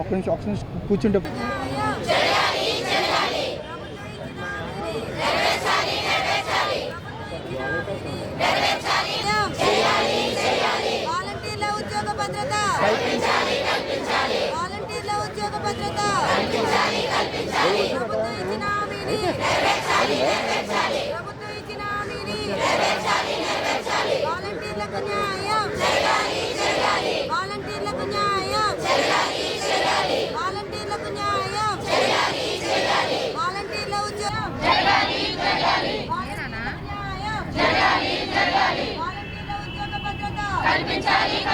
ఒక్క నిమిషం కూర్చుంటే. భద్రత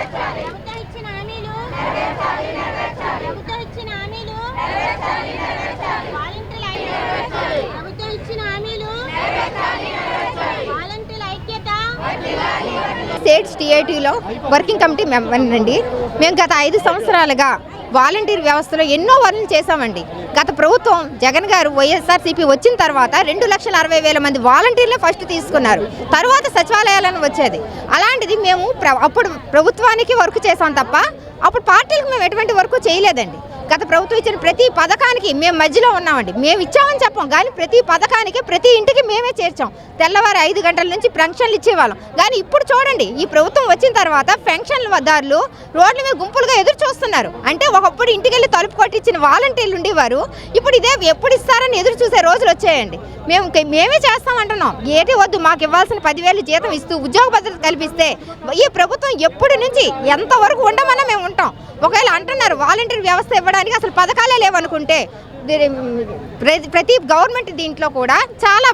ప్రభుత్వం ఇచ్చిన హామీలు నెరవేర్చాలి నెరవేర్చాలి. ప్రభుత్వం ఇచ్చిన హామీలు నెరవేర్చాలి నెరవేర్చాలి. వాలంటీర్ల ప్రభుత్వం ఇచ్చిన హామీలు వాలంటీర్ల ఐక్యత స్టేట్స్ టీఐటీలో వర్కింగ్ కమిటీ మెంబర్ అండి మేము గత ఐదు సంవత్సరాలుగా వాలంటీర్ వ్యవస్థలో ఎన్నో వర్ణలు చేశామండి. గత ప్రభుత్వం జగన్ గారు వైఎస్ఆర్సీపీ వచ్చిన తర్వాత రెండు లక్షల అరవై వేల మంది వాలంటీర్లే ఫస్ట్ తీసుకున్నారు. తర్వాత సచివాలయాలను వచ్చేది. అలాంటిది మేము ప్ర- అప్పుడు ప్రభుత్వానికి వర్క్ చేసాం తప్ప అప్పుడు పార్టీలకు మేము ఎటువంటి వర్క్ చేయలేదండి. గత ప్రభుత్వం ఇచ్చిన ప్రతి పథకానికి మేము మధ్యలో ఉన్నామండి. మేము ఇచ్చామని చెప్పాం కానీ ప్రతి పథకానికి ప్రతి ఇంటికి మేమే చేర్చాం. తెల్లవారు ఐదు గంటల నుంచి పెన్షన్లు ఇచ్చేవాళ్ళం. కానీ ఇప్పుడు చూడండి ఈ ప్రభుత్వం వచ్చిన తర్వాత పెన్షన్ల దారులు రోడ్ల మీద గుంపులుగా ఎదురు చూస్తున్నారు. అంటే ఒకప్పుడు ఇంటికి వెళ్ళి తలుపు కొట్టించిన వాలంటీర్లు ఉండేవారు. ఇప్పుడు ఇదే ఎప్పుడు ఇస్తారని ఎదురు చూసే రోజులు వచ్చాయండి. మేము మేమే చేస్తామంటున్నాం ఏటి వద్దు మాకు ఇవ్వాల్సిన పదివేలు జీతం ఇస్తూ ఉద్యోగ భద్రత కల్పిస్తే ఈ ప్రభుత్వం ఎప్పటి నుంచి ఎంతవరకు ఉండమన్నా మేము ఉంటాం. ఒకవేళ అంటున్నారు వాలంటీర్ వ్యవస్థ ఇవ్వడానికి అసలు పథకాలే లేవనుకుంటే ప్రతి ప్రతి గవర్నమెంట్ దీంట్లో కూడా చాలా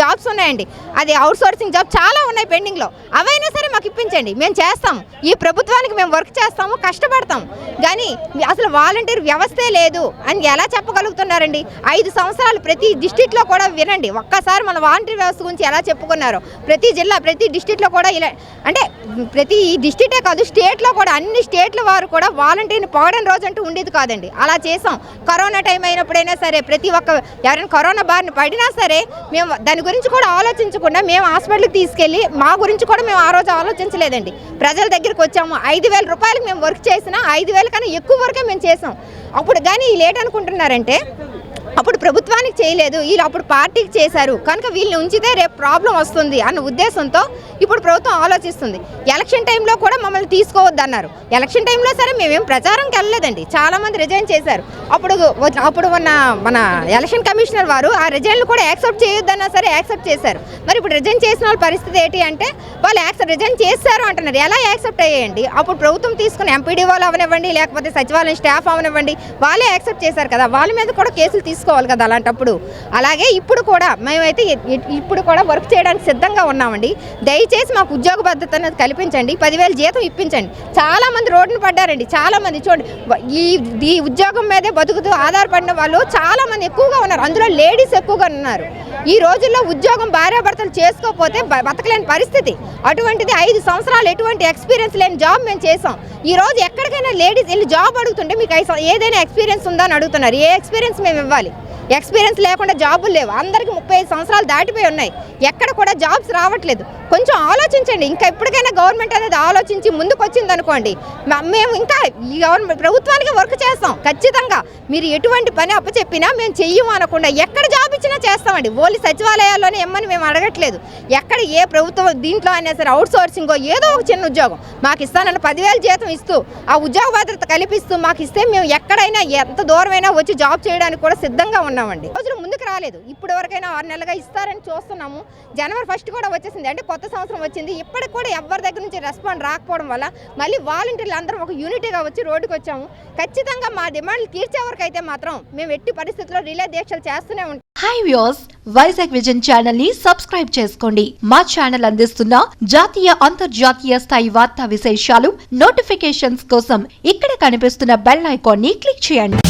జాబ్స్ ఉన్నాయండి. అది అవుట్ సోర్సింగ్ జాబ్ చాలా ఉన్నాయి పెండింగ్లో. అవైనా సరే మాకు ఇప్పించండి. మేము చేస్తాం. ఈ ప్రభుత్వానికి మేము వర్క్ చేస్తాము కష్టపడతాం. కానీ అసలు వాలంటీర్ వ్యవస్థే లేదు అని ఎలా చెప్పగలుగుతున్నారండి? ఐదు సంవత్సరాలు ప్రతి డిస్టిక్లో కూడా వినండి. ఒక్కసారి మన వాలంటీర్ వ్యవస్థ గురించి ఎలా చెప్పుకున్నారు. ప్రతి జిల్లా ప్రతి డిస్టిక్లో కూడా ఇలా అంటే ప్రతి ఈ డిస్టిక్టే కాదు స్టేట్లో కూడా అన్ని స్టేట్ల వారు కూడా వాలంటీర్ని పోవడం రోజు అంటూ ఉండేది కాదండి. అలా చేసాం. కరోనా టైం అయినప్పుడు ఎప్పుడైనా సరే ప్రతి ఒక్క ఎవరైనా కరోనా బారిన పడినా సరే మేము దాని గురించి కూడా ఆలోచించకుండా మేము హాస్పిటల్కి తీసుకెళ్ళి మా గురించి కూడా మేము ఆ రోజు ఆలోచించలేదండి. ప్రజల దగ్గరికి వచ్చాము ఐదు వేల రూపాయలకు మేము వర్క్ చేసినా ఐదు వేల కన్నా ఎక్కువ వరకే మేము చేసాం. అప్పుడు కానీ లేట్ అనుకుంటున్నారంటే అప్పుడు ప్రభుత్వానికి చేయలేదు. వీళ్ళు అప్పుడు పార్టీకి చేశారు. కనుక వీళ్ళని ఉంచితే రేపు ప్రాబ్లం వస్తుంది అన్న ఉద్దేశంతో ఇప్పుడు ప్రభుత్వం ఆలోచిస్తుంది. ఎలక్షన్ టైంలో కూడా మమ్మల్ని తీసుకోవద్దు అన్నారు ఎలక్షన్ టైంలో సరే మేమేం ప్రచారంకి వెళ్ళలేదండి. చాలామంది రిజైన్ చేశారు. అప్పుడు అప్పుడు ఉన్న మన ఎలక్షన్ కమిషనర్ వారు ఆ రిజైన్లు కూడా యాక్సెప్ట్ చేయొద్దన్నా సరే యాక్సెప్ట్ చేశారు. మరి ఇప్పుడు రిజైన్ చేసిన వాళ్ళ పరిస్థితి ఏంటి అంటే వాళ్ళు యాక్సెప్ట్ రిజైన్ చేశారు అంటున్నారు. ఎలా యాక్సెప్ట్ అయ్యేయండి? అప్పుడు ప్రభుత్వం తీసుకున్న ఎంపీడీ వాళ్ళు అవనివ్వండి లేకపోతే సచివాలయం స్టాఫ్ అవనివ్వండి వాళ్ళే యాక్సెప్ట్ చేశారు కదా. వాళ్ళ మీద కూడా కేసులు చేసుకోవాలి కదా అలాంటప్పుడు. అలాగే ఇప్పుడు కూడా మేమైతే ఇప్పుడు కూడా వర్క్ చేయడానికి సిద్ధంగా ఉన్నామండి. దయచేసి మాకు ఉద్యోగ భద్రత అనేది కల్పించండి. పదివేల జీతం ఇప్పించండి. చాలామంది రోడ్డును రోడ్డున పడ్డారండి. చాలామంది చూడండి. ఈ ఈ ఉద్యోగం మీదే బతుకుతూ ఆధారపడిన వాళ్ళు చాలామంది ఎక్కువగా ఉన్నారు. అందులో లేడీస్ ఎక్కువగా ఉన్నారు. ఈ రోజుల్లో ఉద్యోగం భార్యాభర్తలు చేసుకోకపోతే బతకలేని పరిస్థితి. అటువంటిది ఐదు సంవత్సరాలు ఎటువంటి ఎక్స్పీరియన్స్ లేని జాబ్ మేము చేసాం ఈ రోజు ఎక్కడికైనా లేడీస్ వెళ్ళి జాబ్ అడుగుతుంటే మీకు ఏదైనా ఎక్స్పీరియన్స్ ఉందా అని అడుగుతున్నారు. ఏ ఎక్స్పీరియన్స్ మేము ఇవ్వాలి? ఎక్స్పీరియన్స్ లేకుండా జాబులు లేవు. అందరికీ ముప్పై సంవత్సరాలు దాటిపోయి ఉన్నాయి. ఎక్కడ కూడా జాబ్స్ రావట్లేదు. కొంచెం ఆలోచించండి. ఇంకా ఇప్పటికైనా గవర్నమెంట్ అనేది ఆలోచించి ముందుకు వచ్చింది అనుకోండి మేము ఇంకా ఈ గవర్నమెంట్ ప్రభుత్వానికి వర్క్ చేస్తాం. ఖచ్చితంగా. మీరు ఎటువంటి పని అప్పచెప్పినా మేము చెయ్యము అనకుండా ఎక్కడ జాబ్ ఇచ్చినా చేస్తామండి. ఓన్లీ సచివాలయాల్లోనే ఇమ్మని మేము అడగట్లేదు. ఎక్కడ ఏ ప్రభుత్వం దీంట్లో అయినా సరే అవుట్ సోర్సింగో ఏదో ఒక చిన్న ఉద్యోగం. మాకు ఇస్తానన్న పదివేల జీతం ఇస్తూ ఆ ఉద్యోగ భద్రత కల్పిస్తూ మాకు ఇస్తే మేము ఎక్కడైనా ఎంత దూరమైనా వచ్చి జాబ్ చేయడానికి కూడా సిద్ధంగా ఉన్నామండి రోజులు ముందుకు రాలేదు. ఇప్పుడు వరకైనా ఆరు నెలలుగా ఇస్తారని చూస్తున్నాము. జనవరి ఫస్ట్ కూడా వచ్చేసింది. అంటే కొత్త సంవత్సరం వచ్చింది. ఇప్పటికి కూడా ఎవరి దగ్గర నుంచి రెస్పాండ్ రాకపోవడం వల్ల మళ్ళీ వాలంటీర్లు అందరం ఒక యూనిటీగా వచ్చి రోడ్డుకి వచ్చాము. ఖచ్చితంగా మా డిమాండ్లు తీర్చే వరకు అయితే మాత్రం మేము ఎట్టి పరిస్థితుల్లో రిలే దీక్షలు చేస్తూనే ఉంటాం. హాయ్ వ్యూస్ వైజాగ్ విజన్ ఛానల్ని సబ్స్క్రైబ్ చేసుకోండి. మా ఛానల్ అందిస్తున్న జాతీయ అంతర్జాతీయ స్థాయి వార్తా విశేషాలు నోటిఫికేషన్స్ కోసం ఇక్కడ కనిపిస్తున్న బెల్ ఐకాన్ని క్లిక్ చేయండి.